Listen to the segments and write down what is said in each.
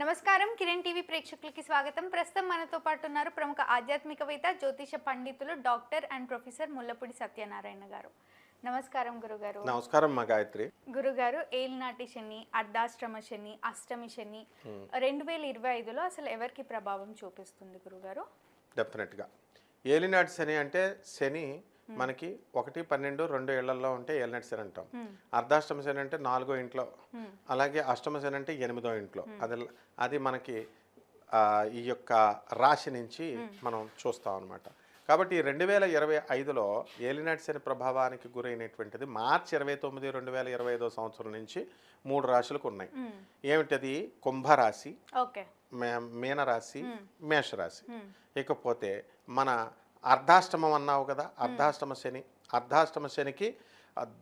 నమస్కారం. కిరణ్ టీవీ ప్రేక్షకులకి స్వాగతం. ప్రస్తుతం మనతో పాటు ఉన్నారు ప్రముఖ ఆధ్యాత్మికవేత్త జ్యోతిష పండితులు doctor and professor Mullapudi Satyanarayana గారు. నమస్కారం గురుగారు. నమస్కారం మా గాయత్రి. గురుగారు ఏలినాటి శని అర్ధాశ్రమ శని అష్టమి శని రెండు వేల ఇరవై ఐదులో అసలు ఎవరికి ప్రభావం చూపిస్తుంది గురుగారు? డెఫినెట్గా. ఏలినాటి శని అంటే శని మనకి ఒకటి పన్నెండు రెండు ఏళ్ళలో ఉంటే ఏలినాటి శని అంటాం. అర్ధాష్టమ శని అంటే నాలుగో ఇంట్లో అలాగే అష్టమ శని అంటే ఎనిమిదో ఇంట్లో. అది అది మనకి ఈ యొక్క రాశి నుంచి మనం చూస్తాం అనమాట కాబట్టి రెండు వేల ఇరవై ఐదులో ఏలినాటి శని ప్రభావానికి గురైనటువంటిది మార్చి ఇరవై తొమ్మిది రెండు వేల ఇరవై ఐదో సంవత్సరం నుంచి మూడు రాశులకు ఉన్నాయి. ఏమిటది? కుంభరాశి మీనరాశి మేషరాశి. ఇకపోతే మన అర్ధాష్టమం అన్నావు కదా అర్ధాష్టమ శని. అర్ధాష్టమ శనికి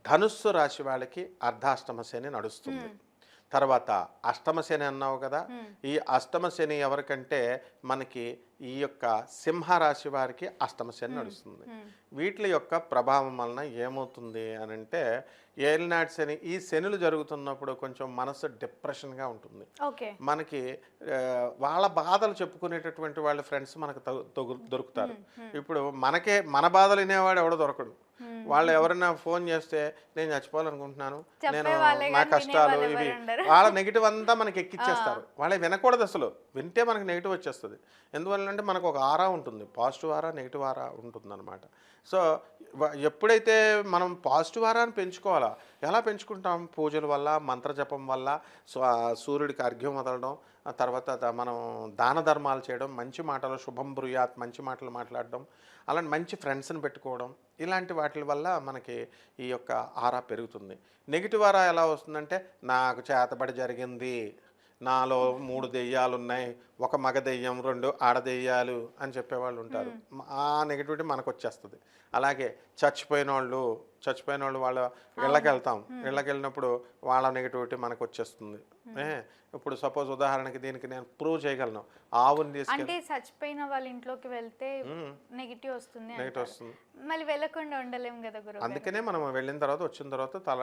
ధనుస్సు రాశి వాళ్ళకి అర్ధాష్టమ శని నడుస్తుంది. తర్వాత అష్టమ శని అన్నావు కదా ఈ అష్టమ శని ఎవరికంటే మనకి ఈ యొక్క సింహరాశి వారికి అష్టమ శని నడుస్తుంది. వీటి యొక్క ప్రభావం వలన ఏమవుతుంది అని అంటే ఏలినాటి శని ఈ శనులు జరుగుతున్నప్పుడు కొంచెం మనసు డిప్రెషన్గా ఉంటుంది. మనకి వాళ్ళ బాధలు చెప్పుకునేటటువంటి వాళ్ళ ఫ్రెండ్స్ మనకు దొరుకుతారు. ఇప్పుడు మనకే మన బాధలు వినేవాడు ఎవడో దొరకడు. వాళ్ళు ఎవరైనా ఫోన్ చేస్తే నేను చచ్చిపోవాలనుకుంటున్నాను. నేను నా కష్టాలు ఇవి. వాళ్ళ నెగిటివ్ అంతా మనకి ఎక్కిచ్చేస్తారు. వాళ్ళే వినకూడదు అసలు. వింటే మనకి నెగిటివ్ వచ్చేస్తుంది. ఎందువల్ల అంటే మనకు ఒక ఆరా ఉంటుంది. పాజిటివ్ ఆరా నెగిటివ్ ఆరా ఉంటుందన్నమాట. సో ఎప్పుడైతే మనం పాజిటివ్ ఆరాన్ని పెంచుకోవాలా? ఎలా పెంచుకుంటాం? పూజల వల్ల మంత్రజపం వల్ల సో సూర్యుడికి అర్ఘ్యం వదలడం తర్వాత మనం దాన ధర్మాలు చేయడం మంచి మాటలు శుభం బ్రుయాత్ మంచి మాటలు మాట్లాడడం అలాంటి మంచి ఫ్రెండ్స్ని పెట్టుకోవడం ఇలాంటి వాటి వల్ల మనకి ఈ యొక్క ఆరా పెరుగుతుంది. నెగిటివ్ ఆరా ఎలా వస్తుందంటే నాకు చేతబడి జరిగింది నాలో మూడు దెయ్యాలు ఉన్నాయి ఒక మగ దెయ్యం రెండు ఆడ దెయ్యాలు అని చెప్పేవాళ్ళు ఉంటారు. ఆ నెగిటివిటీ మనకు వచ్చేస్తుంది అలాగే చచ్చిపోయిన వాళ్ళు చచ్చిపోయిన వాళ్ళు వాళ్ళ ఇళ్ళకి వెళ్తాం ఇళ్ళకి వెళ్ళినప్పుడు వాళ్ళ నెగిటివిటీ మనకు వచ్చేస్తుంది ఇప్పుడు సపోజ్ ఉదాహరణకి దీనికి నేను ప్రూవ్ చేయగలను. ఆవుని తీసుకెళ్ళి అంటే చచ్చిపోయిన వాళ్ళ ఇంట్లోకి వెళ్తే నెగిటివ్ వస్తుంది నెగిటివ్. వస్తుంది. మళ్ళీ వెళ్ళకుండా ఉండలేం కదా గురుగారు అందుకనే మనం వెళ్ళిన తర్వాత వచ్చిన తర్వాత తల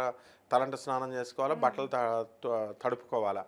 తలంట స్నానం చేసుకోవాలా బట్టలు తడుపుకోవాలా.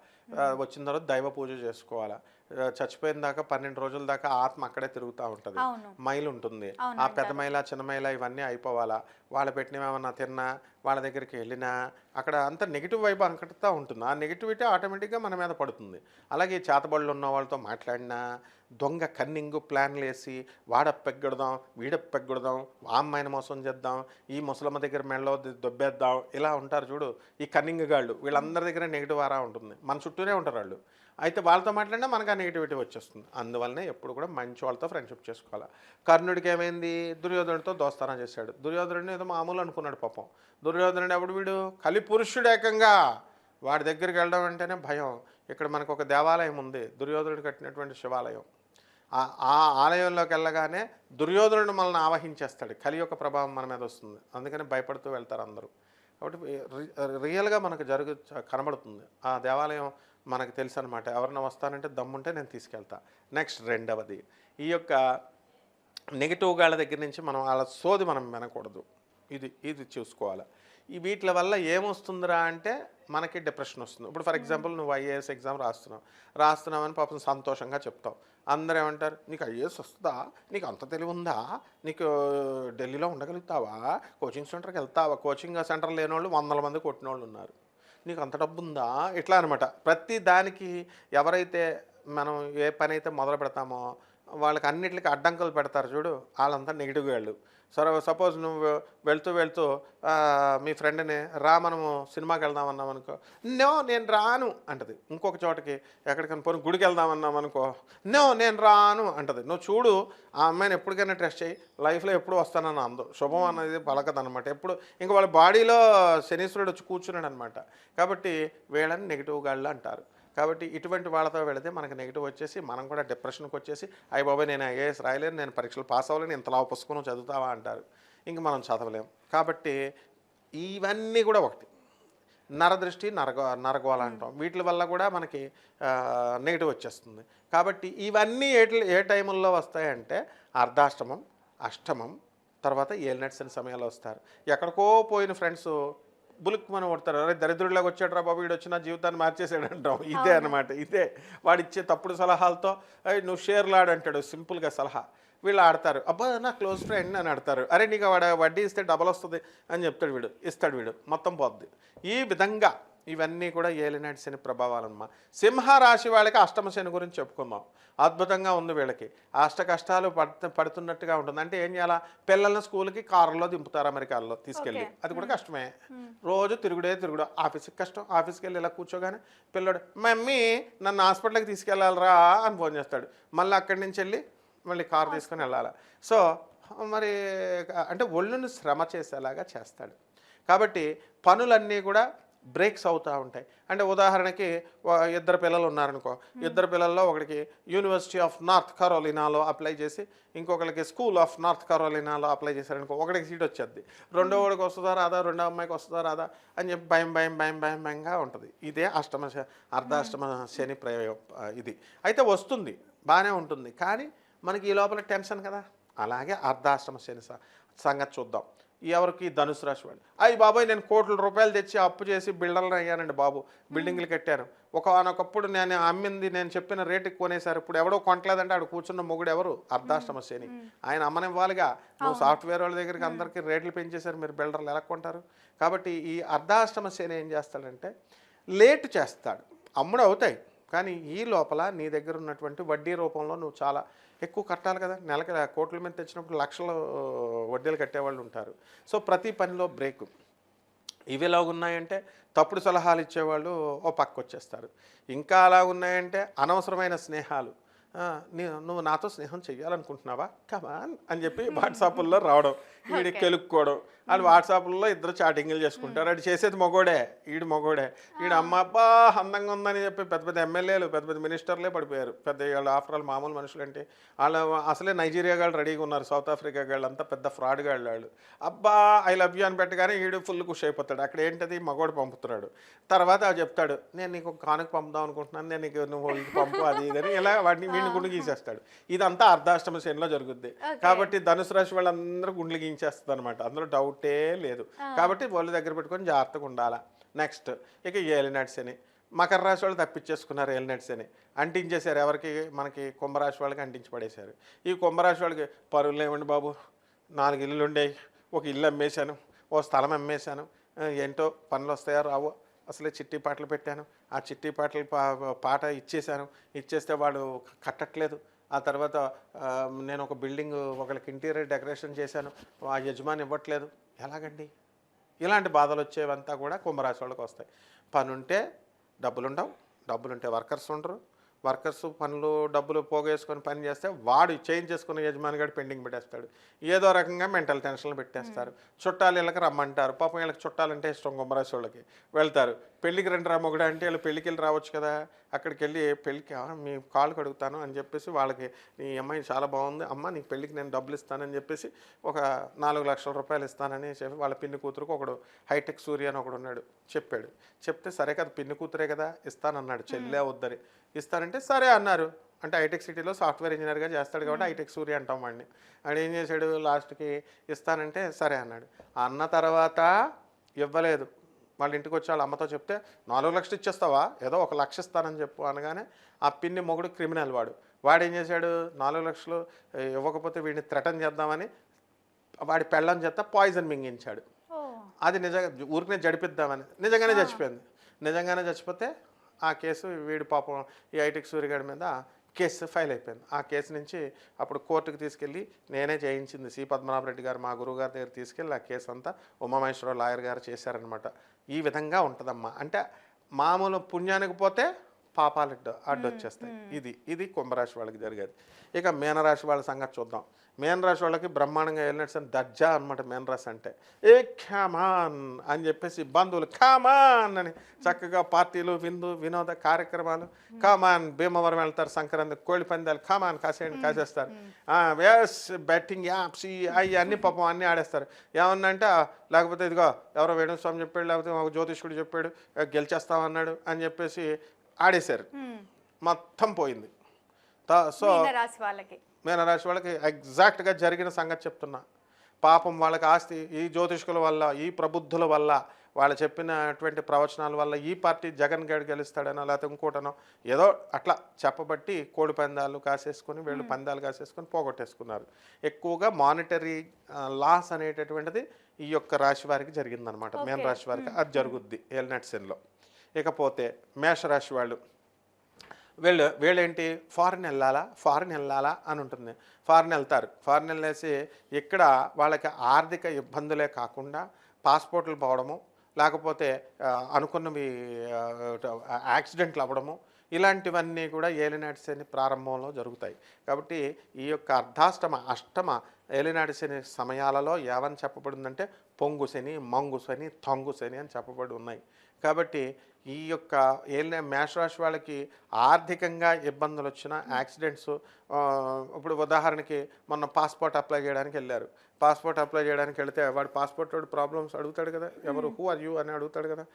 వచ్చిన తర్వాత దైవ పూజ చేసుకోవాలా. చచ్చిపోయిన దాకా పన్నెండు రోజుల దాకా ఆత్మ అక్కడే తిరుగుతూ ఉంటుంది. మైలు ఉంటుంది. ఆ పెద్ద మైల చిన్న మైల ఇవన్నీ అయిపోవాలా? వాళ్ళు పెట్టినవి ఏమన్నా తిన్నా వాళ్ళ దగ్గరికి వెళ్ళినా అక్కడ అంత నెగిటివ్ వైపు అంకటతా ఉంటుంది. ఆ నెగిటివిటీ ఆటోమేటిక్గా మన మీద పడుతుంది. అలాగే చేతబడులు ఉన్న వాళ్ళతో మాట్లాడినా దొంగ కన్నింగ్ ప్లాన్లు వేసి వాడ పెగ్గొడదాం వీడ పెగ్గొడదాం ఆ అమ్మాయిని మోసం చేద్దాం ఈ ముసలమ్మ దగ్గర ది- దొబ్బేద్దాం ఇలా ఉంటారు చూడు. ఈ కన్నింగ్ గాళ్ళు వీళ్ళందరి దగ్గర నెగిటివ్ ఆరా ఉంటుంది. మన చుట్టూనే ఉంటారు వాళ్ళు. అయితే వాళ్ళతో మాట్లాడినా మనకు ఆ నెగిటివిటీ వచ్చేస్తుంది. అందువల్లనే ఎప్పుడు కూడా మంచి వాళ్ళతో ఫ్రెండ్షిప్ చేసుకోవాలి. కర్ణుడికి ఏమైంది? దుర్యోధనుడితో దోస్తానా చేశాడు. దుర్యోధనుడిని ఏదో మామూలు అనుకున్నాడు పాపం. దుర్యోధనుడు ఎవడు వీడు? కలిపురుషుడు ఏకంగా. వాడి దగ్గరికి వెళ్ళడం అంటేనే భయం. ఇక్కడ మనకు ఒక దేవాలయం ఉంది. దుర్యోధనుడు కట్టినటువంటి శివాలయం. ఆ- ఆలయంలోకి వెళ్ళగానే దుర్యోధనుడు మనల్ని ఆవహించేస్తాడు. కలి యొక్క ప్రభావం మన మీద వస్తుంది. అందుకని భయపడుతూ వెళ్తారు అందరూ. కాబట్టి రి- రియల్గా మనకు జరుగు కనబడుతుంది. ఆ దేవాలయం మనకు తెలుసు అనమాట ఎవరైనా వస్తానంటే దమ్ముంటే నేను తీసుకెళ్తా. నెక్స్ట్ రెండవది. ఈ యొక్క నెగిటివ్ గాళ్ళ దగ్గర నుంచి మనం వాళ్ళ సోది మనం వినకూడదు. ఇది ఇది చూసుకోవాలి. ఈ వీటి వల్ల ఏమొస్తుందిరా అంటే మనకి డిప్రెషన్ వస్తుంది. ఇప్పుడు ఫర్ ఎగ్జాంపుల్ నువ్వు ఐఏఎస్ ఎగ్జామ్ రాస్తున్నావు. రాస్తున్నావని పాపం సంతోషంగా చెప్తావు. అందరూ ఏమంటారు? నీకు ఐఏఎస్ వస్తుందా? నీకు అంత తెలివి ఉందా నీకు ఢిల్లీలో ఉండగలుగుతావా? కోచింగ్ సెంటర్కి వెళ్తావా? కోచింగ్ సెంటర్ లేని వాళ్ళు వందల మంది కొట్టిన వాళ్ళు ఉన్నారు. నీకు అంత డబ్బు ఉందా ఇట్లా అనమాట. ప్రతి దానికి ఎవరైతే మనం ఏ పని అయితే మొదలు పెడతామో వాళ్ళకి అన్నిటికీ అడ్డంకులు పెడతారు చూడు వాళ్ళంతా నెగిటివ్ వాళ్ళు. సరే సపోజ్ నువ్వు వెళ్తూ వెళ్తూ మీ ఫ్రెండ్ని రా మనము సినిమాకి వెళ్దాం అన్నాం అనుకో. నో నేను రాను అంటది. ఇంకొక చోటకి ఎక్కడికైనా పోని గుడికి వెళ్దాం అన్నాం అనుకో. నో నేను రాను అంటది. నువ్వు చూడు ఆ అమ్మాయిని ఎప్పటికైనా ట్రెస్ట్ చేయి. లైఫ్లో ఎప్పుడు వస్తానని అందు. శుభం అనేది పలకదనమాట ఎప్పుడు ఇంకా వాళ్ళ బాడీలో శనీశ్వరుడు వచ్చి కూర్చున్నాడు అనమాట కాబట్టి వీళ్ళని నెగిటివ్ గాళ్ళు అంటారు. కాబట్టి ఇటువంటి వాళ్ళతో వెళితే మనకు నెగిటివ్ వచ్చేసి మనం కూడా డిప్రెషన్కి వచ్చేసి అయ్యి బాబాయ్ నేను ఐఏఎస్ రాయలేను నేను పరీక్షలు పాస్ అవ్వలేను ఇంతలా పుస్తకం చదువుతావా? అంటారు. ఇంక మనం చదవలేం. కాబట్టి ఇవన్నీ కూడా ఒకటి. నరదృష్టి నరగ నరగోళ అంటాం. వీటి వల్ల కూడా మనకి నెగిటివ్ వచ్చేస్తుంది. కాబట్టి ఇవన్నీ ఏ ఏ టైముల్లో వస్తాయంటే అర్ధాష్టమం అష్టమం తర్వాత ఏలినట్స్ అనే సమయాల్లో వస్తారు. ఎక్కడికో పోయిన ఫ్రెండ్స్ బులుక్ మనం కొడతారు అరే దరిద్రుడిలాగా వచ్చాడు రా బాబు వీడు వచ్చిన జీవితాన్ని మార్చేసాడు అంటాం ఇదే అనమాట ఇదే. వాడిచ్చే తప్పుడు సలహాలతో "ఏయ్, నువ్వు షేర్లు ఆడు" అంటాడు సింపుల్గా సలహా. వీళ్ళు ఆడతారు. అబ్బా నా క్లోజ్ ఫ్రెండ్ అని ఆడతారు. అరే నీకు వాడు వడ్డీ ఇస్తే డబల్ వస్తుంది అని చెప్తాడు వీడు ఇస్తాడు వీడు మొత్తం పోద్ది. ఈ విధంగా ఇవన్నీ కూడా ఏలినాటి శని ప్రభావాలన్నమా సింహరాశి వాళ్ళకి అష్టమ శని గురించి చెప్పుకుందాం. అద్భుతంగా ఉంది వీళ్ళకి. అష్ట కష్టాలు పడుతు పడుతున్నట్టుగా ఉంటుంది. అంటే ఏం చేయాలా? పిల్లల్ని స్కూల్కి కారులో దింపుతారు అమెరికాలో తీసుకెళ్ళి. అది కూడా కష్టమే. రోజు తిరుగుడే తిరుగుడు. ఆఫీస్కి కష్టం. ఆఫీస్కి వెళ్ళి ఇలా కూర్చోగానే పిల్లడు మమ్మీ నన్ను హాస్పిటల్కి తీసుకెళ్ళాలరా అని ఫోన్ చేస్తాడు. మళ్ళీ అక్కడి నుంచి వెళ్ళి మళ్ళీ కారు తీసుకొని వెళ్ళాలి? సో మరి అంటే ఒళ్ళును శ్రమ చేసేలాగా చేస్తాడు. కాబట్టి పనులన్నీ కూడా బ్రేక్స్ అవుతూ ఉంటాయి. అంటే ఉదాహరణకి ఇద్దరు పిల్లలు ఉన్నారనుకో ఇద్దరు పిల్లల్లో ఒకడికి యూనివర్సిటీ ఆఫ్ నార్త్ కరోలినాలో అప్లై చేసి ఇంకొకరికి స్కూల్ ఆఫ్ నార్త్ కరోలినాలో అప్లై చేశారనుకో ఒకడికి సీట్ వచ్చేది రెండో వాడికి వస్తుందా రాదా? రెండో అమ్మాయికి వస్తుందా రాదా? అని చెప్పి భయం భయం భయం భయం భయంగా ఉంటుంది. ఇదే అష్టమ అర్ధాష్టమ శని ప్రయోగం ఇది. అయితే వస్తుంది బాగానే ఉంటుంది. కానీ మనకి ఈ లోపల టెన్షన్ కదా? అలాగే అర్ధాష్టమ శని సంగతి చూద్దాం. ఎవరికి ధనుసు రాశి వాళ్ళు అయ్యి బాబాయ్ నేను కోట్ల రూపాయలు తెచ్చి అప్పు చేసి బిల్డర్లు అయ్యానండి బాబు. బిల్డింగ్లు కట్టాను ఒకనొకప్పుడు నేను అమ్మింది నేను చెప్పిన రేటుకి కొనేసారు ఇప్పుడు ఎవడో కొనట్లేదంటే ఆడు కూర్చున్న మొగుడు ఎవరు? అర్ధాష్టమ శని. ఆయన అమ్మనివ్వాలిగా. నువ్వు సాఫ్ట్వేర్ వాళ్ళ దగ్గరికి అందరికీ రేట్లు పెంచేశారు మీరు బిల్డర్లు ఎలా కొంటారు? కాబట్టి ఈ అర్ధాష్టమ శని ఏం చేస్తాడంటే లేట్ చేస్తాడు. అమ్ముడు అవుతాయి. కానీ ఈ లోపల నీ దగ్గర ఉన్నటువంటి వడ్డీ రూపంలో నువ్వు చాలా ఎక్కువ కట్టాలి కదా. నెలకి కోట్ల మీద తెచ్చినప్పుడు లక్షల వడ్డీలు కట్టేవాళ్ళు ఉంటారు. సో ప్రతి పనిలో బ్రేక్. ఇవి ఎలా ఉన్నాయంటే తప్పుడు సలహాలు ఇచ్చేవాళ్ళు ఓ పక్క వచ్చేస్తారు. ఇంకా అలా ఉన్నాయంటే అనవసరమైన స్నేహాలు. నువ్వు నాతో స్నేహం చెయ్యాలనుకుంటున్నావా? కమాన్ అని చెప్పి వాట్సాపుల్లో రావడం. వీడికి కెలుక్కోవడం. వాళ్ళు వాట్సాప్లో ఇద్దరు చాటింగ్లు చేసుకుంటారు. అది చేసేది మగోడే ఈడు మగోడే. ఈడు అమ్మ అబ్బా అందంగా ఉందని చెప్పి పెద్ద పెద్ద ఎమ్మెల్యేలు పెద్ద పెద్ద మినిస్టర్లే పడిపోయారు. పెద్ద వాళ్ళు ఆఫ్టర్ ఆల్ మామూలు మనుషులు అంటే వాళ్ళు అసలే నైజీరియా వాళ్ళు రెడీగా ఉన్నారు. సౌత్ ఆఫ్రికా వాళ్ళు అంతా పెద్ద ఫ్రాడ్ గాళ్ళు వాళ్ళు అబ్బా ఐ లవ్ యూ అని పెట్టగానే ఈడు ఫుల్ ఖుషి అయిపోతాడు. అక్కడ ఏంటది? మగోడు పంపుతున్నాడు. తర్వాత చెప్తాడు నేను నీకు ఒక కానుక పంపుదాం అనుకుంటున్నాను. నేను నీకు నువ్వు ఇది పంపు అది ఇది అని ఇలా వాడిని వీడిని గుండు గీసేస్తాడు. ఇదంతా అర్ధాష్టమ శనిలో జరుగుద్ది. కాబట్టి ధనుసు రాశి వాళ్ళందరూ గుండ్లు గీంచేస్తుంది అనమాట అందులో డౌటే లేదు. కాబట్టి వాళ్ళ దగ్గర పెట్టుకొని జాగ్రత్తగా ఉండాలా. నెక్స్ట్ ఇక ఏలినాటి శని మకర రాశి వాళ్ళు తప్పించేసుకున్నారు ఏలినాటి శని అంటించేశారు. ఎవరికి? మనకి కుంభరాశి వాళ్ళకి అంటించి పడేశారు ఈ కుంభరాశి వాళ్ళకి పరువులు ఏమండి బాబు. నాలుగు ఇల్లులు ఉండేవి ఒక ఇల్లు అమ్మేశాను. ఓ స్థలం అమ్మేశాను. ఏంటో పనులు వస్తాయో రావో? అసలే చిట్టి పాటలు పెట్టాను. ఆ చిట్టి పాటలు పా- పాట ఇచ్చేశాను. ఇచ్చేస్తే వాడు కట్టట్లేదు. ఆ తర్వాత నేను ఒక బిల్డింగ్ ఒకరికి ఇంటీరియర్ డెకరేషన్ చేశాను. ఆ యజమాని ఇవ్వట్లేదు. ఎలాగండి? ఇలాంటి బాధలు వచ్చేవంతా కూడా కుంభరాశి వాళ్ళకి వస్తాయి. పని ఉంటే డబ్బులు ఉండవు డబ్బులుంటే వర్కర్స్ ఉండరు. వర్కర్స్ పనులు డబ్బులు పోగేసుకొని పని చేస్తే వాడు చేంజ్ చేసుకున్న యజమాని గడు పెండింగ్ పెట్టేస్తాడు. ఏదో రకంగా మెంటల్ టెన్షన్లు పెట్టేస్తారు. చుట్టాలు వీళ్ళకి రమ్మంటారు. పాపం వీళ్ళకి చుట్టాలంటే ఇష్టం కుంభరాశి వాళ్ళకి. వెళ్తారు. పెళ్ళికి రెండు రామొగడు అంటే వీళ్ళు పెళ్ళికి వెళ్ళి రావచ్చు కదా అక్కడికి వెళ్ళి పెళ్ళికి "ఆ, మీ కాలు కడుగుతాను అని చెప్పేసి వాళ్ళకి నీ అమ్మాయి చాలా బాగుంది అమ్మ నీకు పెళ్ళికి నేను డబ్బులు ఇస్తానని చెప్పేసి ఒక నాలుగు లక్షల రూపాయలు ఇస్తానని చెప్పి వాళ్ళ పిన్ని కూతురుకు ఒకడు హైటెక్ సూర్య అని ఒకడు ఉన్నాడు చెప్పాడు. చెప్తే సరే కదా పిన్ని కూతురే కదా ఇస్తానన్నాడు చెల్లె వద్దని. ఇస్తానంటే సరే అన్నారు. అంటే హైటెక్ సిటీలో సాఫ్ట్వేర్ ఇంజనీర్గా చేస్తాడు కాబట్టి హైటెక్ సూర్య అంటాం వాడిని. వాడు ఏం చేశాడు లాస్ట్కి ఇస్తానంటే సరే అన్నాడు. అన్న తర్వాత ఇవ్వలేదు. వాళ్ళ ఇంటికి వచ్చి వాళ్ళ అమ్మతో చెప్తే నాలుగు లక్షలు ఇచ్చేస్తావా? ఏదో ఒక లక్ష ఇస్తానని చెప్పు అనగానే ఆ పిన్ని మొగుడు క్రిమినల్ వాడు. వాడు ఏం చేశాడు? నాలుగు లక్షలు ఇవ్వకపోతే వీడిని థ్రెటన్ చేద్దామని వాడి పెళ్ళం చేత పాయిజన్ మింగించాడు. అది నిజంగా ఊరికనే జడిపిద్దామని. నిజంగానే చచ్చిపోయింది. నిజంగానే చచ్చిపోతే ఆ కేసు వీడి పాపం ఈ ఐటిక్ సూర్యగాడి మీద కేసు ఫైల్ అయిపోయింది. ఆ కేసు నుంచి అప్పుడు కోర్టుకు తీసుకెళ్ళి నేనే చేయించింది. సి. పద్మనాభరెడ్డి గారు మా గురువు గారి దగ్గర తీసుకెళ్ళి ఆ కేసు అంతా ఉమామహేశ్వరరావు లాయర్ గారు చేశారనమాట ఈ విధంగా ఉంటుందమ్మా. అంటే మామూలు పుణ్యానికి పోతే పాపాలు అడ్డు అడ్డొచ్చేస్తాయి. ఇది ఇది కుంభరాశి వాళ్ళకి జరిగేది. ఇక మీనరాశి వాళ్ళ సంగతి చూద్దాం. మీనరాశి వాళ్ళకి బ్రహ్మాండంగా వెళ్ళినట్టు దర్జా అనమాట మీనరాశి అంటే. ఏ ఖామాన్ అని చెప్పేసి బంధువులు ఖామాన్ అని చక్కగా పార్టీలు విందు వినోద కార్యక్రమాలు. కామాన్ భీమవరం వెళ్తారు సంక్రాంతి కోడి పందాలు కామాన్ కాసేయండి కాసేస్తారు. వేస్ బెట్టింగ్ యాప్స్ అవి అన్ని పాపం అన్నీ ఆడేస్తారు. ఏమన్నంటే లేకపోతే ఇదిగో ఎవరో వేణుస్వామి చెప్పాడు లేకపోతే మాకు జ్యోతిష్కుడు చెప్పాడు "ఏ, గెలిచేస్తామన్నాడు అని చెప్పేసి ఆడేశారు. మొత్తం పోయింది. సో మీనరాశి వాళ్ళకి. ఎగ్జాక్ట్గా జరిగిన సంగతి చెప్తున్నా. పాపం వాళ్ళకి ఆస్తి ఈ జ్యోతిష్కుల వల్ల ఈ ప్రబుద్ధుల వల్ల వాళ్ళు చెప్పినటువంటి ప్రవచనాల వల్ల ఈ పార్టీ జగన్ గడి గెలుస్తాడనో లేకపోతే ఇంకోటనో ఏదో అట్లా చెప్పబట్టి కోడి పందాలు కాసేసుకొని వీళ్ళు పందాలు కాసేసుకొని పోగొట్టేసుకున్నారు. ఎక్కువగా మానిటరీ లాస్ అనేటటువంటిది ఈ యొక్క రాశి వారికి జరిగిందనమాట. మేన. రాశి వారికి అది జరుగుద్ది. ఏలినట్ సెన్లో ఇకపోతే మేషరాశి వాళ్ళు వీళ్ళు వీళ్ళేంటి? ఫారిన్ వెళ్ళాలా? ఫారిన్ వెళ్ళాలా అని ఉంటుంది. ఫారిన్ వెళ్తారు. ఫారిన్ వెళ్ళేసి ఇక్కడ వాళ్ళకి ఆర్థిక ఇబ్బందులే కాకుండా పాస్పోర్ట్లు పోవడము లేకపోతే అనుకున్నవి యాక్సిడెంట్లు అవ్వడము ఇలాంటివన్నీ కూడా ఏలినాటి శని ప్రారంభంలో జరుగుతాయి. కాబట్టి ఈ యొక్క అర్ధాష్టమ అష్టమ ఏలినాటి శని సమయాలలో ఏమని చెప్పబడిందంటే పొంగు శని మంగు శని తొంగు శని అని చెప్పబడి ఉన్నాయి. కాబట్టి ఈ యొక్క ఏలిన మేషరాశి వాళ్ళకి ఆర్థికంగా ఇబ్బందులు వచ్చిన యాక్సిడెంట్స్ ఇప్పుడు ఉదాహరణకి మొన్న పాస్పోర్ట్ అప్లై చేయడానికి వెళ్ళారు. పాస్పోర్ట్ అప్లై చేయడానికి వెళితే వాడు పాస్పోర్ట్ వాడు ప్రాబ్లమ్స్ అడుగుతాడు కదా. ఎవరు? Who are you? అని అడుగుతాడు కదా.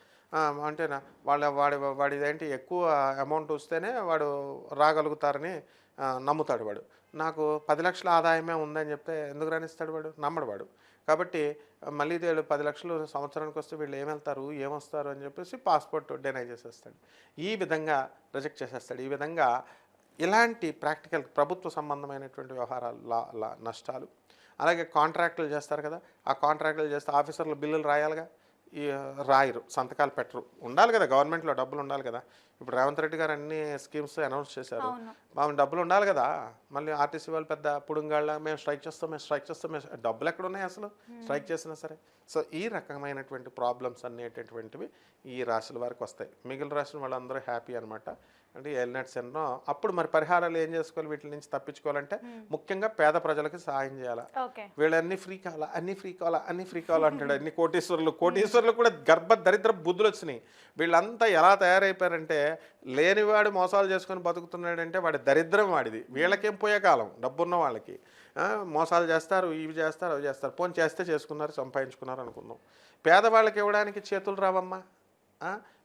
అంటేనా వాళ్ళ వాడి వాడిది ఏంటి ఎక్కువ అమౌంట్ వస్తేనే వాడు రాగలుగుతారని నమ్ముతాడు వాడు. నాకు పది లక్షల ఆదాయమే ఉందని చెప్తే ఎందుకు రానిస్తాడు వాడు? నమ్మడు వాడు. కాబట్టి మళ్ళీ వీళ్ళు పది లక్షలు సంవత్సరానికి వస్తే వీళ్ళు ఏమెళ్తారు ఏమొస్తారు అని చెప్పేసి పాస్పోర్ట్ డెనై చేసేస్తాడు. ఈ విధంగా రిజెక్ట్ చేసేస్తాడు. ఈ విధంగా ఇలాంటి ప్రాక్టికల్ ప్రభుత్వ సంబంధమైనటువంటి వ్యవహారాలు లా లా నష్టాలు అలాగే కాంట్రాక్టులు చేస్తారు కదా ఆ కాంట్రాక్టులు చేస్తే ఆఫీసర్లు బిల్లులు రాయాలిగా? ఈ రాయరు సంతకాలు పెట్టరు. ఉండాలి కదా గవర్నమెంట్లో డబ్బులు ఉండాలి కదా. ఇప్పుడు రేవంత్ రెడ్డి గారు అన్ని స్కీమ్స్ అనౌన్స్ చేశారు. మాకు డబ్బులు ఉండాలి కదా. మళ్ళీ ఆర్టీసీ వాళ్ళు పెద్ద పుడుంగాళ్ళ మేము స్ట్రైక్ చేస్తాం మేము స్ట్రైక్ చేస్తాం మేము డబ్బులు ఎక్కడ ఉన్నాయి అసలు? స్ట్రైక్ చేసినా సరే. సో ఈ రకమైనటువంటి ప్రాబ్లమ్స్ అనేటటువంటివి ఈ రాశుల వారికి వస్తాయి. మిగిలిన రాశుల వాళ్ళందరూ హ్యాపీ అనమాట అంటే ఎల్నట్స్ ఎన్నో అప్పుడు మరి పరిహారాలు ఏం చేసుకోవాలి? వీటి నుంచి తప్పించుకోవాలంటే ముఖ్యంగా పేద ప్రజలకు సహాయం చేయాలి? ఓకే. వీళ్ళు అన్ని ఫ్రీ కావాలా? అన్ని ఫ్రీ కావాలా? అన్ని ఫ్రీ కావాలా అంటాడు. అన్ని కోటీశ్వరులు. కోటీశ్వరులు కూడా గర్భ దరిద్ర బుద్ధులు వచ్చినాయి. వీళ్ళంతా ఎలా తయారైపోయారంటే లేనివాడు మోసాలు చేసుకొని బతుకుతున్నాడంటే వాడి దరిద్రం వాడిది. వీళ్ళకేం పోయే కాలం? డబ్బున్న వాళ్ళకి. మోసాలు చేస్తారు ఇవి చేస్తారు అవి చేస్తారు. పోనీ చేస్తే చేసుకున్నారు సంపాదించుకున్నారు అనుకుందాం. పేదవాళ్ళకి ఇవ్వడానికి చేతులు రావమ్మా.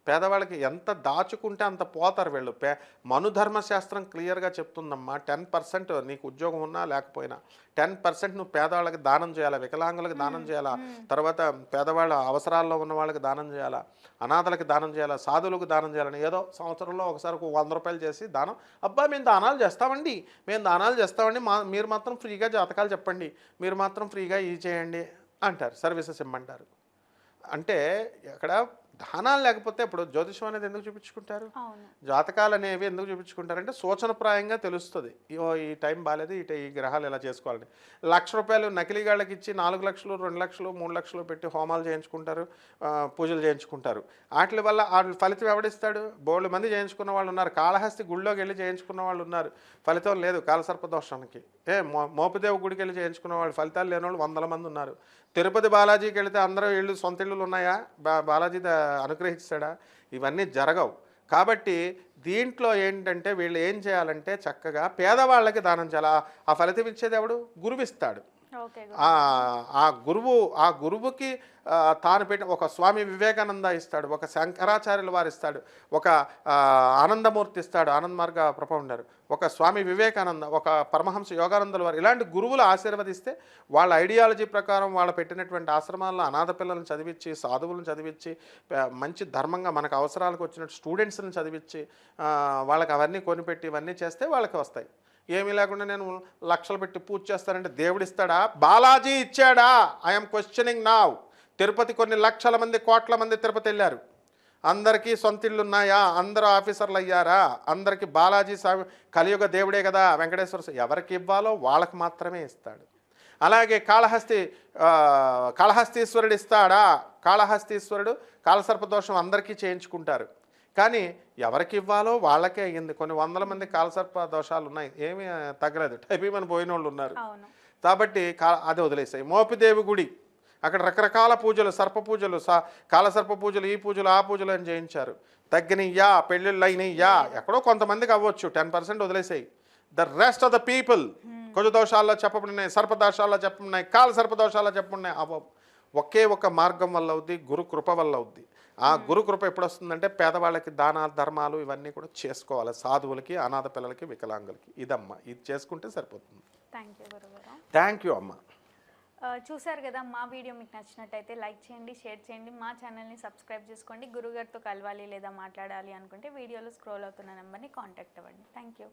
పేదవాళ్ళకి ఎంత దాచుకుంటే అంత పోతారు వీళ్ళు. పే మనుధర్మశాస్త్రం క్లియర్గా చెప్తుందమ్మా టెన్ పర్సెంట్ నీకు ఉద్యోగం ఉన్నా లేకపోయినా టెన్ పర్సెంట్ నువ్వు పేదవాళ్ళకి దానం చేయాలా వికలాంగులకు దానం చేయాలా తర్వాత పేదవాళ్ళ అవసరాల్లో ఉన్న వాళ్ళకి దానం చేయాలా అనాథలకు దానం చేయాలా సాధువులకు దానం చేయాలని ఏదో సంవత్సరంలో ఒకసారి ఒక వంద రూపాయలు చేసి దానం. అబ్బా మేము దానాలు చేస్తామండి మేము దానాలు చేస్తామండి మా మీరు మాత్రం ఫ్రీగా జాతకాలు చెప్పండి మీరు మాత్రం ఫ్రీగా ఇది చేయండి అంటారు సర్వీసెస్ ఇమ్మంటారు. అంటే ఇక్కడ దానాలు లేకపోతే ఇప్పుడు జ్యోతిషం అనేది ఎందుకు చూపించుకుంటారు? జాతకాలు అనేవి ఎందుకు చూపించుకుంటారంటే సూచనప్రాయంగా తెలుస్తుంది. ఈ టైం బాగాలేదు ఈ టై- ఈ గ్రహాలు ఎలా చేసుకోవాలని. లక్ష రూపాయలు నకిలీగాళ్ళకి ఇచ్చి నాలుగు లక్షలు రెండు లక్షలు మూడు లక్షలు పెట్టి హోమాలు చేయించుకుంటారు పూజలు చేయించుకుంటారు. వాటి వల్ల వాళ్ళ ఫలితం ఎవడిస్తాడు? బోళ్ళు మంది చేయించుకున్న వాళ్ళు ఉన్నారు. కాళహస్తి గుళ్ళోకి వెళ్ళి చేయించుకున్న వాళ్ళు ఉన్నారు. ఫలితం లేదు కాలసర్ప దోషానికి. ఏ మో మోపదేవి గుడికి వెళ్ళి చేయించుకున్న వాళ్ళు ఫలితాలు లేని వాళ్ళు వందల మంది ఉన్నారు. తిరుపతి బాలాజీకి వెళితే అందరూ ఇళ్ళు సొంత ఇళ్ళు ఉన్నాయా? బా బాలాజీ ద- అనుగ్రహిస్తాడా? ఇవన్నీ జరగవు. కాబట్టి దీంట్లో ఏంటంటే వీళ్ళు ఏం చేయాలంటే చక్కగా పేదవాళ్ళకి దానం చేయాలి. ఆ- ఫలితం ఇచ్చేది ఎవడు? గురువిస్తాడు. ఆ గురువు ఆ గురువుకి తాను పెట్టిన ఒక స్వామి వివేకానంద ఇస్తాడు ఒక శంకరాచార్యుల వారు ఇస్తాడు ఒక ఆనందమూర్తి ఇస్తాడు ఆనంద్ మార్గ ప్రపౌండర్ ఒక స్వామి వివేకానంద ఒక పరమహంస యోగానందుల వారు ఇలాంటి గురువులు ఆశీర్వదిస్తే వాళ్ళ ఐడియాలజీ ప్రకారం వాళ్ళు పెట్టినటువంటి ఆశ్రమాల్లో అనాథ పిల్లలను చదివించి సాధువులను చదివించి మంచి ధర్మంగా మనకు అవసరాలకు వచ్చినట్టు స్టూడెంట్స్ని చదివించి వాళ్ళకి అవన్నీ కొనిపెట్టి ఇవన్నీ చేస్తే వాళ్ళకి వస్తాయి. ఏమీ లేకుండా నేను లక్షలు పెట్టి పూజ చేస్తానంటే దేవుడు ఇస్తాడా బాలాజీ ఇచ్చాడా? ఐఎమ్ క్వశ్చనింగ్ నావ్ తిరుపతి కొన్ని లక్షల మంది కోట్ల మంది తిరుపతి వెళ్ళారు. అందరికీ సొంత ఇళ్ళు ఉన్నాయా అందరూ ఆఫీసర్లు అయ్యారా? అందరికీ బాలాజీ స్వామి కలియుగ దేవుడే కదా వెంకటేశ్వర స్వామి. ఎవరికి ఇవ్వాలో వాళ్ళకి మాత్రమే ఇస్తాడు. అలాగే కాళహస్తి కాళహస్తీశ్వరుడు ఇస్తాడా? కాళహస్తీశ్వరుడు కాలసర్పదోషం అందరికీ చేయించుకుంటారు. కానీ ఎవరికి ఇవ్వాలో వాళ్ళకే అయ్యింది. కొన్ని వందల మంది కాలసర్ప దోషాలు ఉన్నాయి. ఏమీ తగ్గలేదు. టైపీమని పోయిన వాళ్ళు ఉన్నారు. కాబట్టి కా అది వదిలేసాయి. మోపిదేవి గుడి. అక్కడ రకరకాల పూజలు సర్ప పూజలు సా కాలసర్ప పూజలు ఈ పూజలు ఆ పూజలు అని చేయించారు. తగ్గినయ్యా పెళ్ళిళ్ళు అయినయ్యా ఎక్కడో కొంతమందికి అవ్వచ్చు. Ten percent వదిలేసాయి. The rest of the people. కొజ దోషాల్లో చెప్పబడినాయి సర్పదోషాల్లో చెప్పబడినాయి కాల సర్పదోషాల్లో చెప్పబడినాయి. అవ్వవు. ఒకే ఒక మార్గం వల్ల అవుద్ది గురు కృప వల్ల అవుద్ది. ఆ గురు కృప ఎప్పుడు వస్తుందంటే పేదవాళ్ళకి దానాలు ధర్మాలు ఇవన్నీ కూడా చేసుకోవాలి. సాధువులకి అనాథ పిల్లలకి వికలాంగులకి. ఇదమ్మా. ఇది చేసుకుంటే సరిపోతుంది. థ్యాంక్ యూ గురుగారు. థ్యాంక్ యూ అమ్మా. ఆ, చూశారు కదా మా వీడియో మీకు నచ్చినట్టయితే లైక్ చేయండి షేర్ చేయండి. మా ఛానల్ని సబ్స్క్రైబ్ చేసుకోండి. గురుగారితో కలవాలి లేదా మాట్లాడాలి అనుకుంటే వీడియోలో స్క్రోల్ అవుతున్న నెంబర్ని కాంటాక్ట్ అవ్వండి. Thank you.